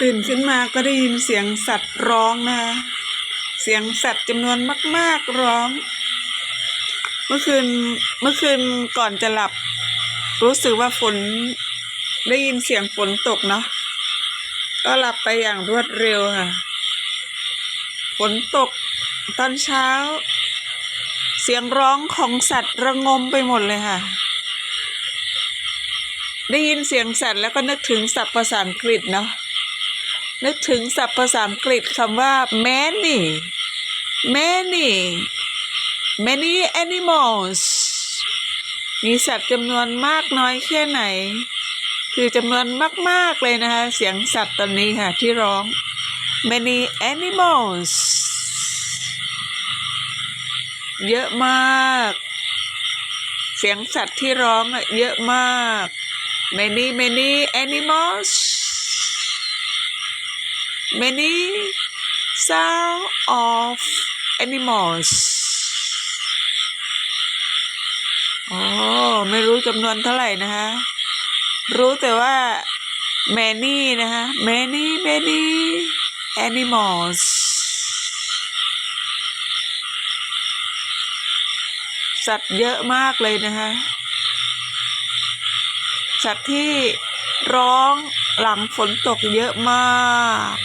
ตื่นขึ้นมาก็ได้ยินเสียงสัตว์ร้องนะ เสียงสัตว์จำนวนมาก ๆร้อง เมื่อคืนเมื่อคืนก่อนจะหลับ รู้สึกว่าฝนได้ยินเสียงฝนตกเนาะก็หลับไปอย่างรวดเร็วค่ะ ฝนตกตอนเช้า เสียงร้องของสัตว์ระงมไปหมดเลยค่ะ ได้ยินเสียงสัตว์แล้วก็นึกถึงศัพท์ภาษาอังกฤษเนาะ นึกถึงศัพท์ภาษาอังกฤษคำว่า many many many animals มีสัตว์จำนวนมากน้อยแค่ไหน คือจำนวนมาก ๆ เลยนะคะ เสียงสัตว์ตอนนี้ค่ะที่ร้อง many animals เยอะมาก เสียงสัตว์ที่ร้องอะเยอะมาก many many animals many sound of animals อ๋อไม่รู้จำนวนเท่าไหร่นะคะ รู้แต่ว่า many นะคะ many many animals สัตว์เยอะมากเลยนะคะ สัตว์ที่ร้อง หลังฝนตกเยอะมาก